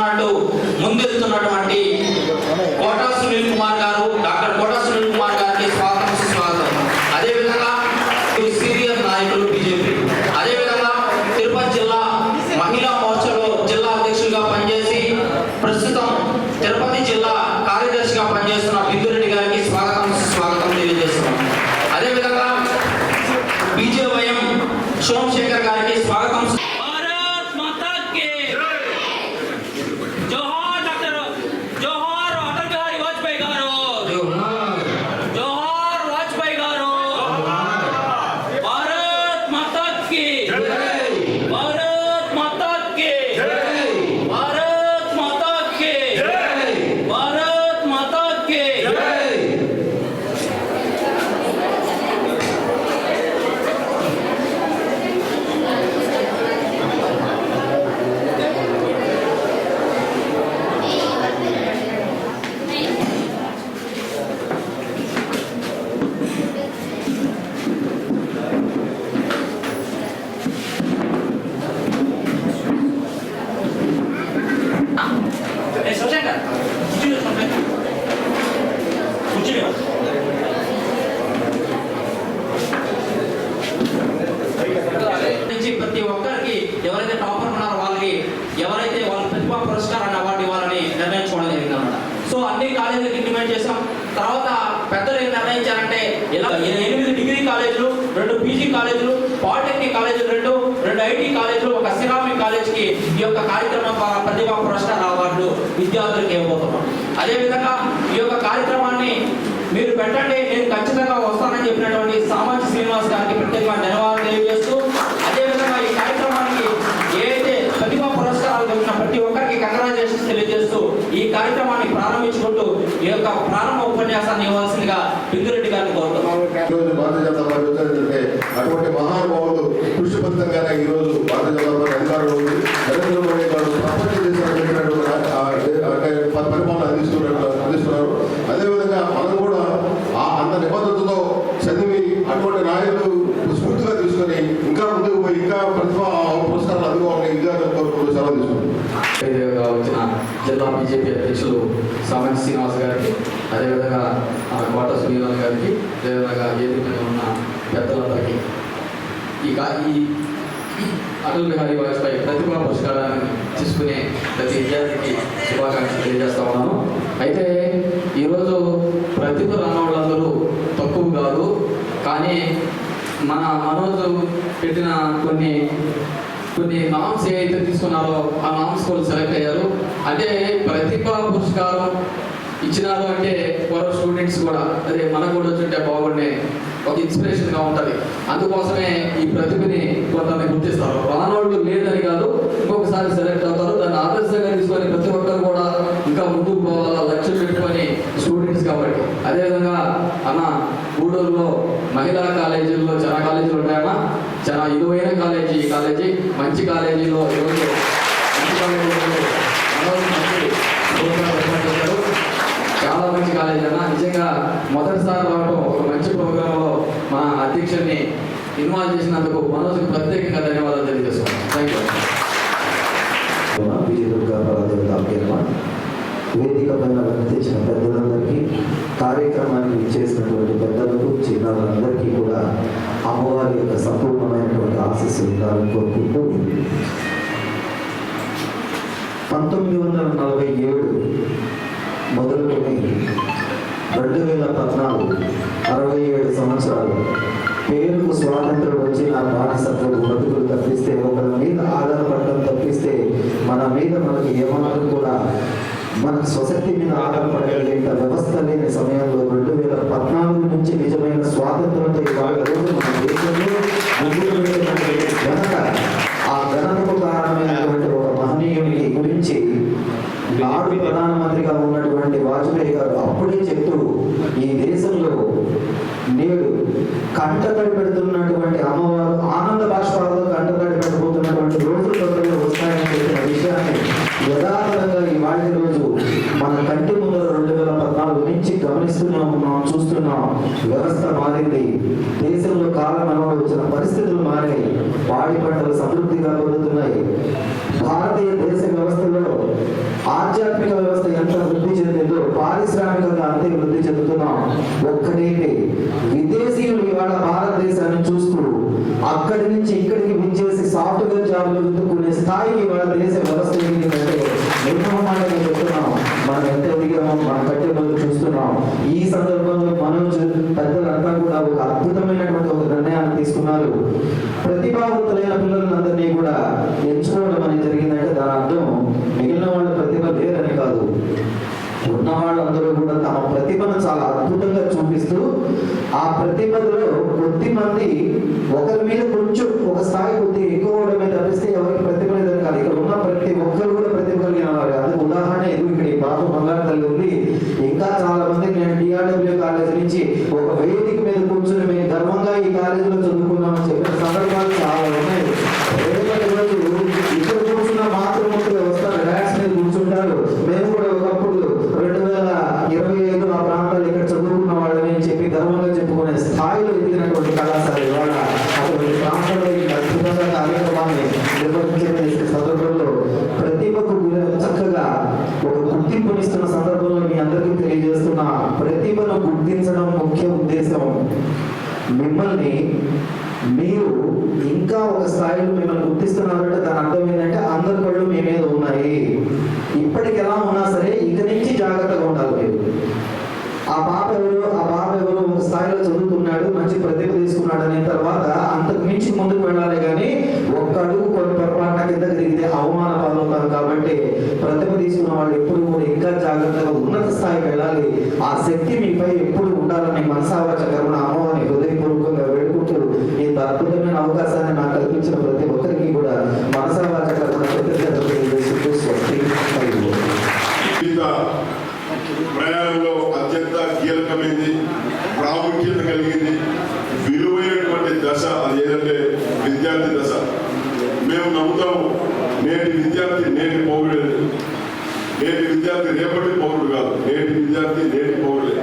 నేనున్నానంటూ ముందెత్తున్నటువంటి ఇలా ఎనిమిది డిగ్రీ కాలేజీలు రెండు పీజీ కాలేజీలు పాలిటెక్నిక్ కాలేజీలు రెండు రెండు ఐటీ కాలేజీలు ఒక సిరామిక్ కాలేజీకి ఈ యొక్క కార్యక్రమం ద్వారా ప్రతిభా పురస్కార అవార్డులు విద్యార్థులకు ఇవ్వబోతున్నాం. అదేవిధంగా ఈ యొక్క కార్యక్రమాన్ని మీరు పెట్టండి నేను ఖచ్చితంగా వస్తానని చెప్పినటువంటి సామాజిక శ్రీనివాస్ గారికి ప్రత్యేకమైన ధన్యవాదాలు తెలియజేస్తూ అదేవిధంగా ఈ కార్యక్రమానికి ఏదైతే ప్రతిభా పురస్కారాలు పొందిన ప్రతి ఒక్కరికి కంగ్రాచులేషన్స్ తెలియజేస్తూ ఈ కార్యక్రమాన్ని ప్రారంభించుకుంటూ ఈ యొక్క ప్రారంభ ఉపన్యాసాన్ని ఇవ్వాల్సిందిగా బిందు గారిని కోరుతున్నాం ఈరోజు భారతీయ జనతా పార్టీ వచ్చిందంటే అటువంటి మహానుభావులు కృషి ఈ రోజు భారతీయ జనతా పార్టీ అధికారంలో ఉంది నరేంద్ర మోడీ గారు ప్రపంచ దేశాలు అంటే పరిపాలన అందిస్తున్నారు అందిస్తున్నారు. అదేవిధంగా మనం కూడా ఆ అంత నిబద్ధతతో చదివి అటువంటి నాయకులు స్ఫూర్తిగా తీసుకొని ఇంకా ముందుకు పోయి ఇంకా ప్రతిభ పురస్కారాలు అందుకోవాలని ఇంకా కోరుకుంటూ సెలవు తీసుకుంటున్నాం. వచ్చిన జిల్లా బీజేపీ అధ్యక్షులు సామంతి శ్రీనివాస్ గారికి అదేవిధంగా కోట శ్రీనివాస్ గారికి అదేవిధంగా ఏపీ ఈ ఈ అటల్ బిహారీ వాజ్పేయి ప్రతిభా పురస్కారాన్ని తీసుకునే ప్రతి విద్యార్థికి శుభాకాంక్షలు తెలియజేస్తా ఉన్నాను. అయితే ఈరోజు ప్రతిభ రాని వాళ్ళందరూ తక్కువ కాదు కానీ మన మనోజ్ పెట్టిన కొన్ని కొన్ని నామ్స్ ఏవైతే తీసుకున్నారో ఆ నామ్స్ కూడా సెలెక్ట్ అయ్యారు. అదే ప్రతిభా పురస్కారం ఇచ్చినారు అంటే పూర్వ స్టూడెంట్స్ కూడా అదే మనకు కూడా వచ్చుంటే బాగుండే ఒక ఇన్స్పిరేషన్గా ఉంటుంది. అందుకోసమే ఈ ప్రతిభని కొంతమంది గుర్తిస్తారు. రానోళ్ళు లేదని కాదు ఇంకొకసారి సెలెక్ట్ అవుతారు. దాన్ని ఆదర్శంగా తీసుకొని ప్రతి ఒక్కరు కూడా ఇంకా ముందుకు పోవాలా? లక్ష్యం పెట్టుకొని స్టూడెంట్స్ కాబట్టి. అదేవిధంగా అన్న గూడూరులో మహిళా కాలేజీల్లో చాలా కాలేజీలు ఉన్నాయన్న చాలా ఇరువైన కాలేజీ ఈ కాలేజీ. మంచి కాలేజీలో ఈరోజు మంచి కాలేజీలో మనోజ్ మంచి ప్రోగ్రాం ఏర్పాటు చేశారు. చాలా మంచి కాలేజ్ అన్న నిజంగా మొదటిసారి రావడం ఒక మంచి ప్రోగ్రాంలో మా అధ్యక్షుడిని ఇన్వాల్వ్ చేసినందుకు మనోజ్కి ప్రత్యేకంగా ధన్యవాదాలు తెలియజేస్తున్నాం థ్యాంక్ యూ వేదిక పైన వర్తించిన పెద్దలందరికీ కార్యక్రమాన్ని ఇచ్చేసినటువంటి పెద్దలకు చిన్నారులందరికీ కూడా అమ్మవారి యొక్క సంపూర్ణమైనటువంటి ఆశస్సు ఉండాలని కోరుకుంటూ పంతొమ్మిది వందల నలభై ఏడు మొదలుకొని రెండు వేల పద్నాలుగు అరవై ఏడు సంవత్సరాలు పేరుకు స్వాతంత్రం వచ్చి నా బానిసత్వం బతుకులు తప్పిస్తే ఒకరి మీద ఆధారపడడం తప్పిస్తే మన మీద మనకి ఏమాత్రం కూడా మన స్వశక్తి మీద ఆధారపడగలిగే వ్యవస్థ లేని సమయంలో రెండు వేల పద్నాలుగు నుంచి నిజమైన స్వాతంత్రంతో ఇవాళ రోజు మన దేశంలో ముందుకు వెళ్ళినటువంటి ఘనత ఆ ఘనతకు కారణమైనటువంటి ఒక మహనీయునికి గురించి నాడు ప్రధానమంత్రిగా ఉన్నటువంటి వాజ్పేయి గారు అప్పుడే చెప్తూ ఈ దేశంలో నేడు కంటతడి పెడుతున్నటువంటి అమ్మవారు ఆనంద బాష్పాలతో కంటతడి పెట్టబోతున్నటువంటి రోజులు తొందరగా వస్తాయని చెప్పిన విషయాన్ని యథాతథంగా ఈ వాటి రోజు మన కంటి ముందర రెండు వేల పద్నాలుగు నుంచి గమనిస్తూనే వ్యవస్థ మారింది దేశంలో కాలం వచ్చిన పరిస్థితులు మారాయి. పాడి పంటలు సమృద్ధిగా పొందుతున్నాయి భారతీయ దేశ వ్యవస్థలో ఆధ్యాత్మిక వ్యవస్థ ఎంత వృద్ధి చెందిందో పారిశ్రామికంగా అంతే వృద్ధి చెందుతున్నాం. ఒక్కటేంటి? విదేశీయులు ఇవాళ భారతదేశాన్ని చూస్తూ అక్కడి నుంచి ఇక్కడికి విచ్చేసి సాఫ్ట్వేర్ జాబ్లు వెతుక్కునే స్థాయికి ఇవాళ దేశ వ్యవస్థ ఏంటంటే నిర్మమాటంగా చెప్తున్నాం. మనం ఎంత ఎదిగామో మన కట్టే ముందు చూస్తున్నాం. ఈ సందర్భంలో మనోజ్ పెద్దలంతా కూడా ఒక అద్భుతమైనటువంటి ఒక నిర్ణయాన్ని తీసుకున్నారు ప్రతిభావంతులైన పిల్లలందరినీ కూడా ఎంచుకోవడం అనేది జరిగిందంటే దాని అర్థం మిగిలిన వాళ్ళ ప్రతిభ లేదని కాదు. ఉన్న వాళ్ళందరూ కూడా తమ ప్రతిభను చాలా అద్భుతంగా చూపిస్తూ ఆ ప్రతిభలో కొద్ది మంది ఒకరి మీద కొంచెం ఒక స్థాయి కొద్ది ఎక్కువ అవడమే తప్పిస్తే ఎవరికి ప్రతిభ లేదని కాదు ఇక్కడ ఉన్న ప్రతి ఒక్కరు కూడా ప్రతిభ కలిగిన వారు అందుకు ఉదాహరణ ఇది ఇక్కడ ఈ బాబు బంగారు తల్లి ఉంది ఇంకా చాలా మంది నేను డిఆర్డబ్ల్యూ కాలేజ్ నుంచి ఒక వేదిక మీద కూర్చొని మేము గర్వంగా ఈ కాలేజీలో చదువుకున్నామని చెప్పిన సందర్భాలు చాలా ఉన్నాయి రేపటి రోజు ఇక్కడ కూర్చున్న మాతృమూర్తులు వస్తారు ర్యాక్స్ మీద కూర్చుంటారు మేము కూడా ఒకప్పుడు రెండు వేల ఇరవై ఐదు ఆ ప్రాంతాలు ఇక్కడ చదువుకున్న వాళ్ళని అని చెప్పి గర్వంగా చెప్పుకునే స్థాయిలో ఎదిగినటువంటి కళాశాల ఇవాళ అటువంటి ప్రాంతంలో ఈ అద్భుతంగా కార్యక్రమాన్ని నిర్వహించే సందర్భంలో ప్రతిభకు గురి చక్కగా ఒక గుర్తింపునిస్తున్న సందర్భంలో మీ అందరికీ తెలియజేస్తున్న అందించడం ముఖ్య ఉద్దేశం. మిమ్మల్ని మీరు ఇంకా ఒక స్థాయిలో మిమ్మల్ని గుర్తిస్తున్నారంటే దాని అర్థం ఏంటంటే అందరి కళ్ళు మీ మీద ఉన్నాయి. ఇప్పటికి ఎలా ఉన్నా సరే ఇక నుంచి జాగ్రత్తగా ఉండాలి మీరు. ఆ పాప ఎవరు ఆ పాప ఎవరు ఒక స్థాయిలో చదువుతున్నాడు మంచి ప్రతిభ తీసుకున్నాడు అనే తర్వాత అంతకు మించి ముందుకు వెళ్ళాలి కానీ ఒక్క అడుగు కొన్ని పొరపాటున కింద తిరిగితే అవమాన పాలవుతారు కాబట్టి ప్రతిభ తీసుకున్న వాళ్ళు ఎప్పుడు కూడా స్థాయికి వెళ్ళాలి. ఆ శక్తి మీపై ఎప్పుడు ఉండాలని మనసావాచ కరుణ అమ్మవారిని హృదయపూర్వకంగా వేడుకుంటూ ఇంత అద్భుతమైన అవకాశాన్ని నాకు కల్పించిన ప్రతి ఒక్కరికి కూడా మనసావాచ కరుణ ప్రయాణంలో అత్యంత కీలకమైంది ప్రాముఖ్యత కలిగింది విలువైనటువంటి దశ అది ఏంటంటే విద్యార్థి దశ. మేము నమ్ముతాము నేటి విద్యార్థి నేటి పౌరుడు నేటి విద్యార్థి రేపటి పౌరుడు కాదు. నేటి విద్యార్థి నేటి పౌరులే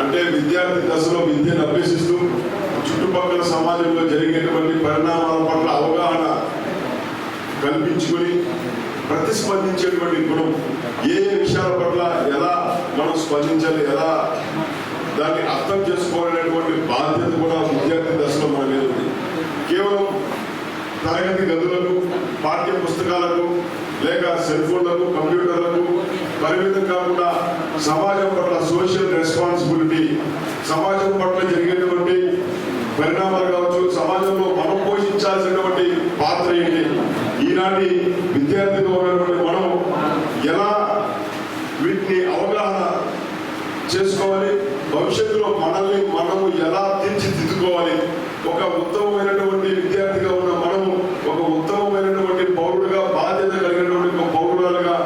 అంటే విద్యార్థి దశలో విద్యను అభ్యసిస్తూ చుట్టుపక్కల సమాజంలో జరిగేటువంటి పరిణామాల పట్ల అవగాహన కల్పించుకొని ప్రతిస్పందించేటువంటి గుణం ఏ ఏ విషయాల పట్ల ఎలా మనం స్పందించాలి ఎలా దాన్ని అర్థం చేసుకోవాలనేటువంటి బాధ్యత కూడా విద్యార్థి దశలో మన మీద ఉంది. కేవలం తరగతి గదులకు పాఠ్య పుస్తకాలకు లేక సెల్ ఫోన్లకు కంప్యూటర్లకు పరిమితం కాకుండా సమాజం పట్ల సోషల్ రెస్పాన్సిబిలిటీ సమాజం పట్ల జరిగేటువంటి పరిణామాలు కావచ్చు సమాజంలో మనం పోషించాల్సినటువంటి పాత్ర ఏంటి ఈనాటి విద్యార్థిగా ఉన్నటువంటి మనం ఎలా వీటిని అవగాహన చేసుకోవాలి భవిష్యత్తులో మనల్ని మనము ఎలా తీర్చిదిద్దుకోవాలి ఒక ఉత్తమమైనటువంటి విద్యార్థిగా ఉన్న మనము ఒక ఉత్తమమైనటువంటి పౌరుడుగా బాధ్యత కలిగినటువంటి ఒక పౌరులుగా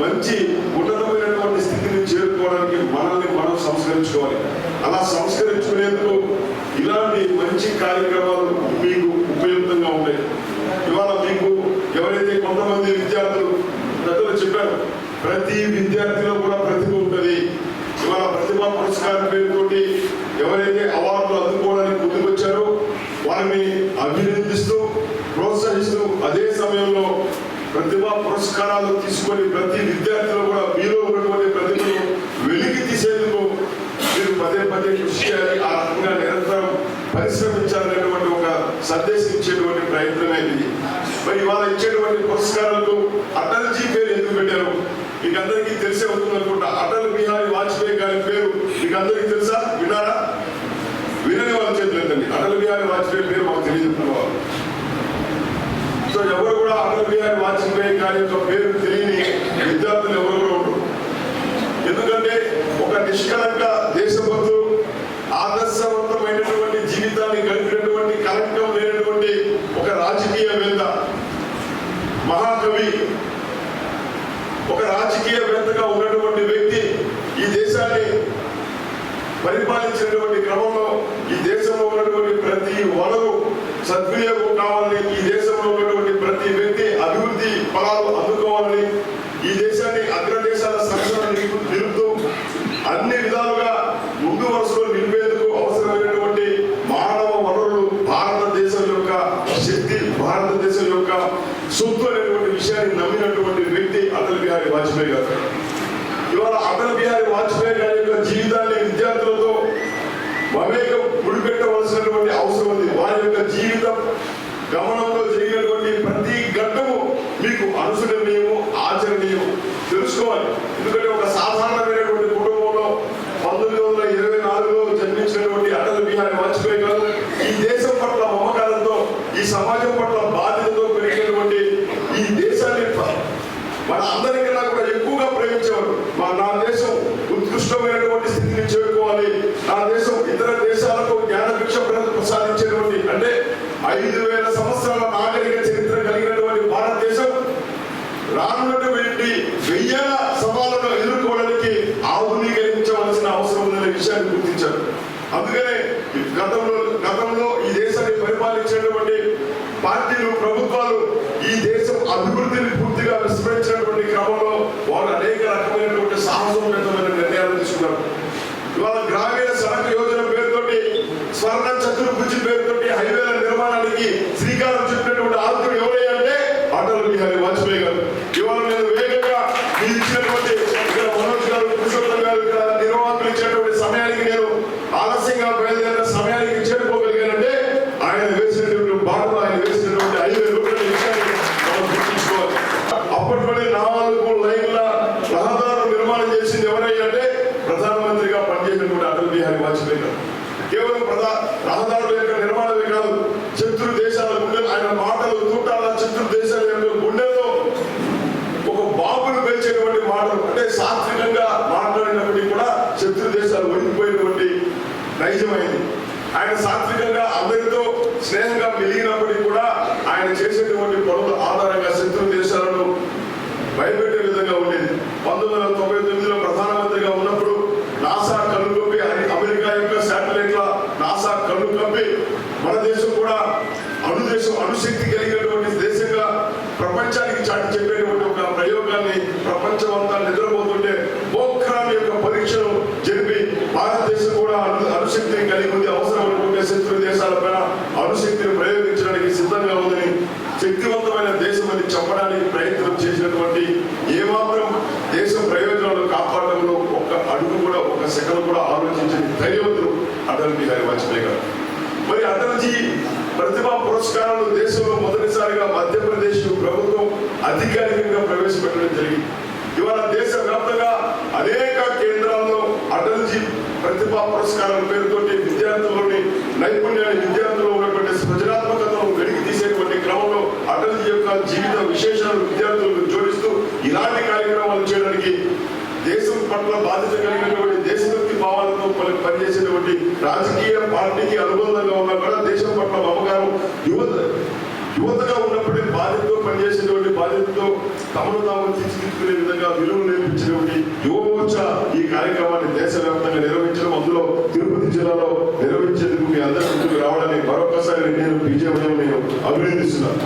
మంచి ఉన్నతమైనటువంటి స్థితిని చేరుకోవడానికి మనల్ని మనం సంస్కరించుకోవాలి అలా సంస్కరించుకునేందుకు ఇలాంటి మంచి కార్యక్రమాలు మీకు ఉపయుక్తంగా ఉంటాయి. ఇవాళ మీకు ఎవరైతే కొంతమంది విద్యార్థులు పెద్దలు చెప్పారు ప్రతి విద్యార్థిలో కూడా ప్రతిభ ఉంటుంది. ఇవాళ ప్రతిభా పురస్కారం పేరుతోటి ఎవరైతే అవార్డులు అందుకోవడానికి ముందుకొచ్చారో వారిని అభినందిస్తూ ప్రోత్సహిస్తూ అదే సమయంలో ప్రతిభా పురస్కారాలు తీసుకొని ప్రతి విద్యార్థిలో కూడా మీలో ఉన్నటువంటి ప్రతిభను పదే పదే కృషి చేయాలి ఆ రకంగా నిరంతరం పరిశ్రమించాలనేటువంటి ఒక సందేశం ఇచ్చేటువంటి ప్రయత్నమే ఇది. మరి ఇవాళ ఇచ్చేటువంటి పురస్కారాలకు అటల్జీ పేరు ఎందుకు పెట్టారు? మీకు అందరికీ తెలిసే ఉంటుంది అనుకుంటా. అటల్ బిహారీ వాజ్పేయి గారి పేరు మీకు అందరికీ తెలుసా? విన్నారా? వినని వాళ్ళు చెప్పలేదండి అటల్ బిహారీ వాజ్పేయి పేరు మాకు తెలియదు వాళ్ళు సో ఎవరు కూడా అటల్ బిహారీ వాజ్పేయి గారి యొక్క పేరు తెలియని విద్యార్థులు ఎవరు కూడా ఉండరు. ఎందుకంటే ఒక నిష్కలంక ఆదర్శవంతమైనటువంటి జీవితాన్ని గడిపినటువంటి కలంకం లేనటువంటి ఒక రాజకీయవేత్త మహాకవి ఒక రాజకీయవేత్తగా ఉన్నటువంటి వ్యక్తి ఈ దేశాన్ని పరిపాలించినటువంటి క్రమంలో ఈ దేశంలో ఉన్నటువంటి ప్రతి వనరు సద్వినియోగం కావాలని ఈ దేశంలో ఉన్నటువంటి ప్రతి వ్యక్తి అభివృద్ధి ఫలాలు అందుకోవాలని ఈ దేశాన్ని అగ్రదేశాల సంక్షేమ నిలుపుతూ అన్ని విధాలు సొత్తు అనేటువంటి విషయాన్ని నమ్మినటువంటి వ్యక్తి అటల్ బిహారీ వాజ్పేయి గారు. ఇవాళ అటల్ బిహారీ వాజ్పేయి గారి యొక్క జీవితాన్ని విద్యార్థులతో మమేకం ముడిపెట్టవలసినటువంటి అవసరం ఉంది. వారి యొక్క జీవితం గమనంలో జరిగినటువంటి ప్రతి ఘట్టము మీకు అనుసరణీయము ఆచరణీయము. తెలుసుకోవాలి. ఎందుకంటే ఒక సాధారణమైనటువంటి కుటుంబంలో పంతొమ్మిది వందల ఇరవై నాలుగులో జన్మించినటువంటి అటల్ బిహారీ వాజ్పేయి గారు ఈ దేశం పట్ల మమకారంతో ఈ సమాజం పట్ల బాధ పెరిగినటువంటి ఈ దేశాన్ని ప- మన అందరికన్నా కూడా ఎక్కువగా ప్రేమించేవారు మా నా దేశం ఉత్కృష్టమైనటువంటి స్థితిని చేరుకోవాలి నా దేశం ఇతర దేశాలకు జ్ఞానభిక్ష ప్ర- ప్రసాదించేటువంటి అంటే ఐదు వేల సంవత్సరాల నాగరిక చరిత్ర కలిగినటువంటి భారతదేశం రానున్నటువంటి వెయ్యేల సవాళ్ళను ఎదుర్కోవడానికి ఆధునీకరించవలసిన అవసరం ఉందనే విషయాన్ని గుర్తించారు అందుకనే ఈ గతంలో గతంలో ఈ దేశాన్ని పరిపాలించినటువంటి పార్టీలు ప్రభుత్వాలు ఈ దేశం అభివృద్ధిని పూర్తిగా విస్మరించినటువంటి క్రమంలో వారు అనేక రకమైనటువంటి సాహసోపేతమైన నిర్ణయాలు తీసుకున్నారు. ఇవాళ గ్రామీణ సడక్ యోజన పేరుతోటి స్వర్ణ చతుర్భుజి పేరుతోటి హైవేల నిర్మాణానికి భయపెట్టే విధంగా ఉండేది. పంతొమ్మిది వందల తొంభై తొమ్మిది ఎక్కడ కూడా ఆలోచించని ధైర్యవంతులు అటల్జీ గారి వాజ్పేయి గారు. మరి అటల్జీ ప్రతిభా పురస్కారాలు దేశంలో మొదటిసారిగా మధ్యప్రదేశ్ ప్రభుత్వం అధికారికంగా ప్రవేశపెట్టడం జరిగింది. ఇవాళ దేశవ్యాప్తంగా అనేక కేంద్రాల్లో అటల్జీ ప్రతిభా పురస్కారాల పేరుతోటి విద్యార్థులని నైపుణ్యాన్ని విద్యార్థుల్లో ఉన్నటువంటి సృజనాత్మకతను వెలికి తీసేటువంటి క్రమంలో అటల్జీ యొక్క జీవిత విశేషాలు విద్యార్థులకు జోడిస్తూ ఇలాంటి కార్యక్రమాలు చేయడానికి దేశం పట్ల బాధ్యత కలిగినటువంటి దేశభక్తి భావాలతో పని- పనిచేసేటువంటి రాజకీయ పార్టీకి అనుబంధంగా ఉన్నా కూడా దేశం పట్ల మమకారం యువత యువతగా ఉన్నప్పటికీ బాధ్యతతో పనిచేసేటువంటి బాధ్యతతో తమను తాము తీర్చిదిద్దుకునే విధంగా విలువలు నేర్పించినటువంటి యువ మోర్చా ఈ కార్యక్రమాన్ని దేశవ్యాప్తంగా నిర్వహించడం అందులో తిరుపతి జిల్లాలో నిర్వహించేందుకు మీ అందరి ముందుకు రావడానికి మరొకసారి నేను బీజేపీ నేను అభినందిస్తున్నాను.